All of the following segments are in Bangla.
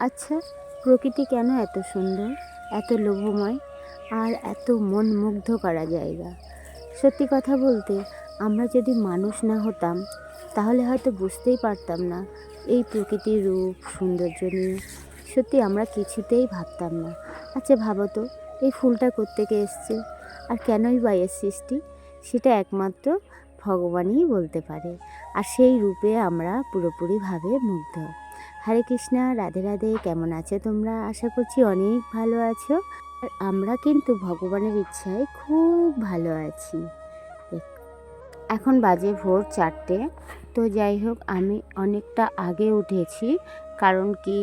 আচ্ছা প্রকৃতি কেন এত সুন্দর, এত লোভময়, আর এত মন মুগ্ধ করা জায়গা? সত্যি কথা বলতে, আমরা যদি মানুষ না হতাম, তাহলে হয়তো বুঝতেই পারতাম না, এই প্রকৃতির রূপ, সৌন্দর্য নিয়ে। সত্যি আমরা কিছুতেই ভাবতাম না। আচ্ছা ভাবো তো, এই ফুলটা কোত্থেকে এসছে? আর কেনই বা এর সৃষ্টি? সেটা একমাত্র ভগবানই বলতে পারে। আর সেই রূপে আমরা পুরোপুরিভাবে মুগ্ধ। হরে কৃষ্ণা, রাধে রাধে। কেমন আছো তোমরা? আশা করছি অনেক ভালো আছো। আর আমরা কিন্তু ভগবানের ইচ্ছায় খুব ভালো আছি। এখন বাজে ভোর চারটে। তো যাই হোক, আমি অনেকটা আগে উঠেছি। কারণ কি?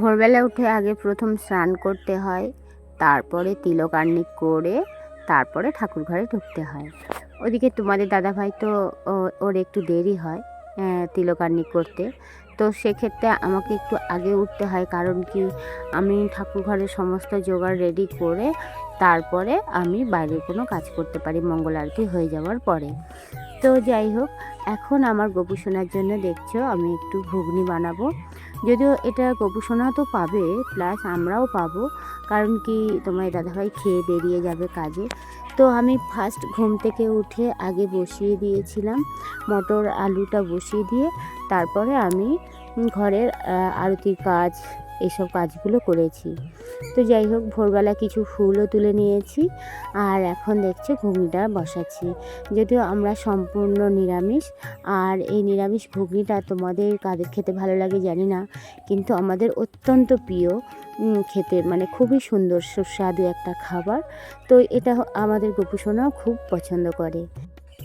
ভোরবেলা উঠে আগে প্রথম স্নান করতে হয়। তারপরে তিলকার্নিক করে তারপরে ঠাকুর ঘরে ঢুকতে হয়। ওদিকে তোমাদের দাদাভাই তো ওর একটু দেরি হয় তিলকার্নি করতে তো সেক্ষেত্রে আমাকে একটু আগে উঠতে হয়। কারণ কি? আমি ঠাকুর ঘরের সমস্ত জোগাড় রেডি করে তারপরে আমি বাইরে কোনো কাজ করতে পারি। মঙ্গল আরতি হয়ে যাওয়ার পরে। তো যাই হোক, এখন আমার গোপু সোনার জন্য দেখছ, আমি একটু ঘুগনি বানাবো। যদিও এটা গোপু সোনা তো পাবে প্লাস আমরাও পাবো। কারণ কি? তোমার দাদাভাই খেয়ে বেরিয়ে যাবে কাজে। তো আমি ফার্স্ট ঘুম থেকে উঠে আগে বসিয়ে দিয়েছিলাম। মটর, আলুটা বসিয়ে দিয়ে তারপরে আমি ঘরের আরতির কাজ এইসব কাজগুলো করেছি। তো যাই হোক, ভোরবেলা কিছু ফুলও তুলে নিয়েছি আর এখন দেখছে ঘুগনিটা বসাচ্ছি। যদিও আমরা সম্পূর্ণ নিরামিষ আর এই নিরামিষ ঘুগনিটা তোমাদের কাদের খেতে ভালো লাগে জানি না, কিন্তু আমাদের অত্যন্ত প্রিয় খেতে। মানে খুবই সুন্দর, সুস্বাদু একটা খাবার। তো এটা আমাদের গোপুসোনাও খুব পছন্দ করে।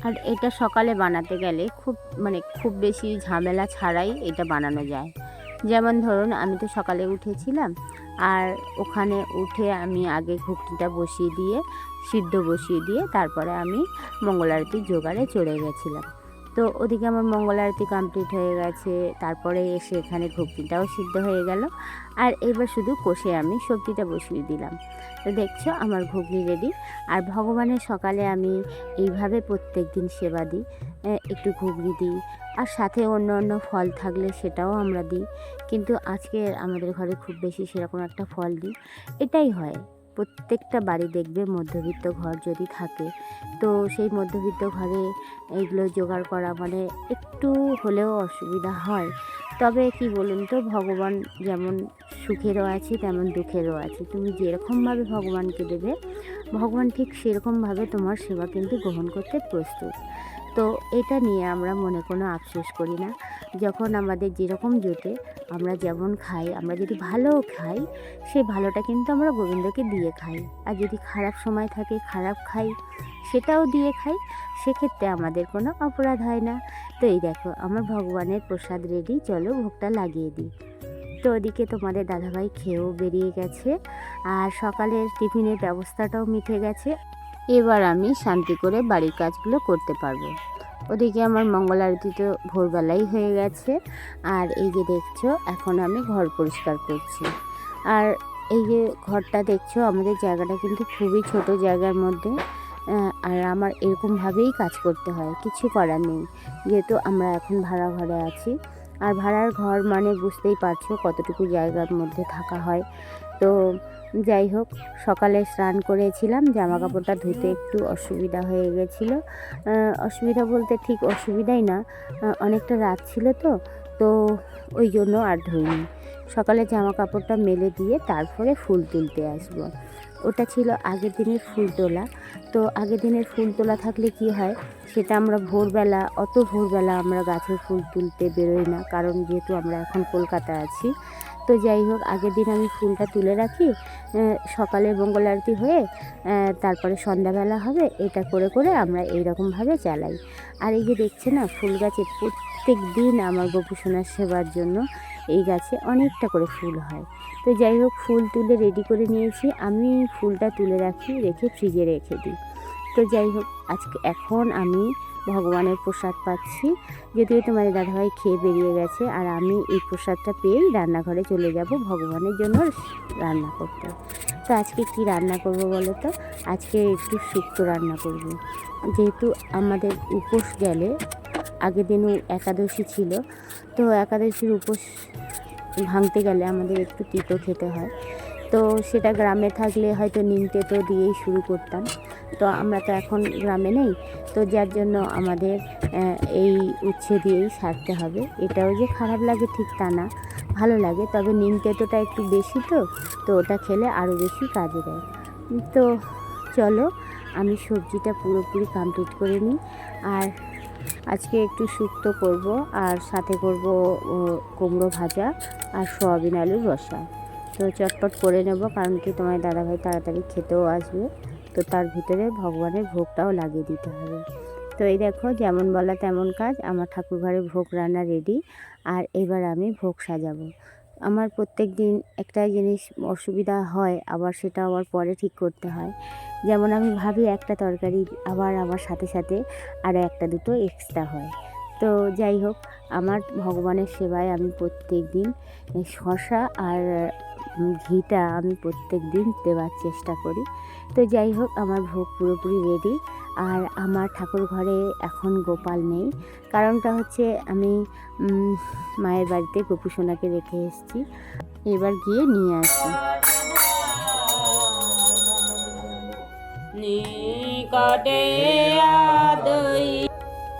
আর এটা সকালে বানাতে গেলে খুব মানে খুব বেশি ঝামেলা ছাড়াই এটা বানানো যায়। যেমন ধরুন, আমি তো সকালে উঠেছিলাম, আর ওখানে উঠে আমি আগে ঘুগনিটা বসিয়ে দিয়ে, সিদ্ধ বসিয়ে দিয়ে, তারপরে আমি মঙ্গল আরতির জোগাড়ে চলে গেছিলাম। তো ওদিকে আমার মঙ্গল আরতি কমপ্লিট হয়ে গেছে। তারপরে এসে এখানে ঘুগনিটাও সিদ্ধ হয়ে গেল। আর এবার শুধু কষে আমি সবজিটা বসিয়ে দিলাম। তো দেখছ আমার ঘুগনি রেডি আর ভগবানের সকালে আমি এইভাবে প্রত্যেক দিন সেবা দিই। একটু ঘুগনি দিই। আর সাথে অন্য অন্য ফল থাকলে সেটাও আমরা দিই। কিন্তু আজকে আমাদের ঘরে খুব বেশি সেরকম একটা ফল দিই এটাই হয়। প্রত্যেকটা বাড়ি দেখবে মধ্যবিত্ত ঘর যদি থাকে। তো সেই মধ্যবিত্ত ঘরে এইগুলো জোগাড় করা মানে একটু হলেও অসুবিধা হয়। তবে কি বলুন তো, ভগবান যেমন সুখেরও আছে, তেমন দুঃখেরও আছে। তুমি যেরকমভাবে ভগবানকে দেবে, ভগবান ঠিক সেরকমভাবে তোমার সেবা কিন্তু গ্রহণ করতে প্রস্তুত। তো এটা নিয়ে আমরা মনে কোনো আফসোস করি না। যখন আমাদের যেরকম জোটে আমরা যেমন খাই, আমরা যদি ভালো খাই, সেই ভালোটা কিন্তু আমরা গোবিন্দকে দিয়ে খাই। আর যদি খারাপ সময় থাকে, খারাপ খাই, সেটাও দিয়ে খাই, সেক্ষেত্রে আমাদের কোনো অপরাধ হয় না। তো এই দেখো, আমার ভগবানের প্রসাদ রেডি চলো ভোগটা লাগিয়ে দিই। তো ওদিকে তোমাদের দাদাভাই খেয়েও বেরিয়ে গেছে, আর সকালের টিফিনের ব্যবস্থাটাও মিটে গেছে। এবার আমি শান্তি করে বাড়ির কাজগুলো করতে পারব। ওদিকে আমার মঙ্গল আরতি তো ভোরবেলাই হয়ে গেছে। আর এই যে দেখছ, এখন আমি ঘর পরিষ্কার করছি। আর এই যে ঘরটা দেখছ, আমাদের জায়গাটা কিন্তু খুবই ছোট জায়গার মধ্যে। আর আমার এরকমভাবেই কাজ করতে হয়, কিছু করার নেই। যেহেতু আমরা এখন ভাড়া ঘরে আছি। আর ভাড়ার ঘর মানে বুঝতেই পারছ কতটুকু জায়গার মধ্যে থাকা হয়। তো যাই হোক, সকালে স্নান করেছিলাম জামা কাপড়টা ধুতে একটু অসুবিধা হয়ে গেছিল। অসুবিধা বলতে ঠিক অসুবিধাই না অনেকটা রাত ছিল তো তো ওই জন্য আর ধুইনি। সকালে জামা কাপড়টা মেলে দিয়ে তারপরে ফুল তুলতে আসব। ওটা ছিল আগের দিনের ফুল তোলা। তো আগের দিনের ফুল তোলা থাকলে কি হয়, সেটা আমরা ভোরবেলা, অত ভোরবেলা আমরা গাছের ফুল তুলতে বেরোই না, কারণ যেহেতু আমরা এখন কলকাতা আছি তো যাই হোক, আগের দিন আমি ফুলটা তুলে রাখি সকালে মঙ্গল আরতি হয়ে তারপরে সন্ধ্যাবেলা হবে, এটা করে করে আমরা এইরকমভাবে চালাই। আর এই যে দেখছে না, ফুল গাছে প্রত্যেক দিন আমার গোপুসোনার সেবার জন্য এই গাছে অনেকটা করে ফুল হয়। তো যাই হোক, ফুল তুলে রেডি করে নিয়েছি, আমি ফুলটা তুলে রাখি, রেখে ফ্রিজে রেখে দিই। তো যাই হোক আজকে এখন আমি ভগবানের প্রসাদ পাচ্ছি। যদিও তোমার দাদাভাই খেয়ে বেরিয়ে গেছে, আর আমি এই প্রসাদটা পেয়েই রান্নাঘরে চলে যাব ভগবানের জন্য রান্না করতে। তো আজকে কি রান্না করব বলো তো? আজকে একটু শুক্তো রান্না করব। যেহেতু আমাদের উপোস গেলে আগের দিনও একাদশী ছিল, তো একাদশীর উপোস ভাঙতে গেলে আমাদের একটু তিতো খেতে হয়। তো সেটা গ্রামে থাকলে হয়তো নিম তেতো দিয়েই শুরু করতাম। তো আমরা তো এখন গ্রামে নেই, তো যার জন্য আমাদের এই উচ্ছে দিয়েই সারতে হবে। এটাও যে খারাপ লাগে ঠিক তা না, ভালো লাগে, তবে নিম তেতোটা একটু বেশি তো তো ওটা খেলে আরও বেশি কাজে দেয়। তো চলো, আমি সবজিটা পুরোপুরি কমপ্লিট করে নিই, আর আজকে একটু শুক্তো করব, আর সাথে করব কুমড়ো ভাজা, আর সয়াবিন আলুর রসা। তো চটপট করে নেব, কারণ কি তোমার দাদাভাই তাড়াতাড়ি খেতেও আসবে। তো তার ভিতরে ভগবানের ভোগটাও লাগিয়ে দিতে হবে। তো এই দেখো, যেমন বলা তেমন কাজ, আমার ঠাকুর ঘরে ভোগ রান্না রেডি আর এবার আমি ভোগ সাজাবো। আমার প্রত্যেক দিন একটা জিনিস অসুবিধা হয়, আবার সেটা আবার পরে ঠিক করতে হয়। যেমন আমি ভাবি একটা তরকারি আবার আমার সাথে সাথে আরও একটা দুটো এক্সট্রা হয়। তো যাই হোক, আমার ভগবানের সেবায় আমি প্রত্যেক দিন শশা আর ঘিটা আমি প্রত্যেক দিন দেওয়ার চেষ্টা করি। তো যাই হোক, আমার ভোগ পুরোপুরি রেডি আর আমার ঠাকুর ঘরে এখন গোপাল নেই। কারণটা হচ্ছে আমি মায়ের বাড়িতে গোপুসোনাকে রেখে এসেছি। এবার গিয়ে নিয়ে আসি। নিকটে আদই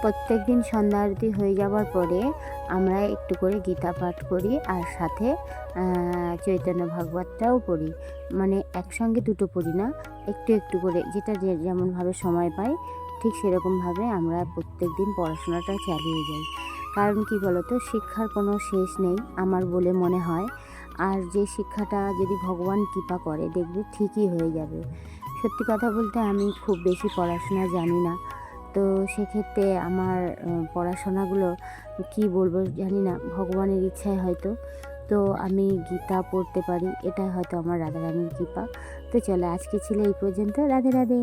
প্রত্যেক দিন সন্ধ্যা আরতি হয়ে যাওয়ার পরে আমরা একটু করে গীতা পাঠ করি আর সাথে চৈতন্য ভাগবতটাও পড়ি। মানে একসঙ্গে দুটো পড়ি না, একটু একটু করে। যেটা যেমনভাবে সময় পাই, ঠিক সেরকমভাবে আমরা প্রত্যেক দিন পড়াশোনাটা চালিয়ে যাই। কারণ কি বলতো, শিক্ষার কোনো শেষ নেই আমার বলে মনে হয়। আর যে শিক্ষাটা যদি ভগবান কৃপা করে, দেখবে ঠিকই হয়ে যাবে। সত্যি কথা বলতে আমি খুব বেশি পড়াশোনা জানি না। তো সেক্ষেত্রে আমার পড়াশোনাগুলো কি বলব জানি না, ভগবানের ইচ্ছায় হয়তো। তো আমি গীতা পড়তে পারি, এটাই হয়তো আমার রাধারানীর কৃপা। তো চলো আজকে ছিল এই পর্যন্ত, রাধে রাধে।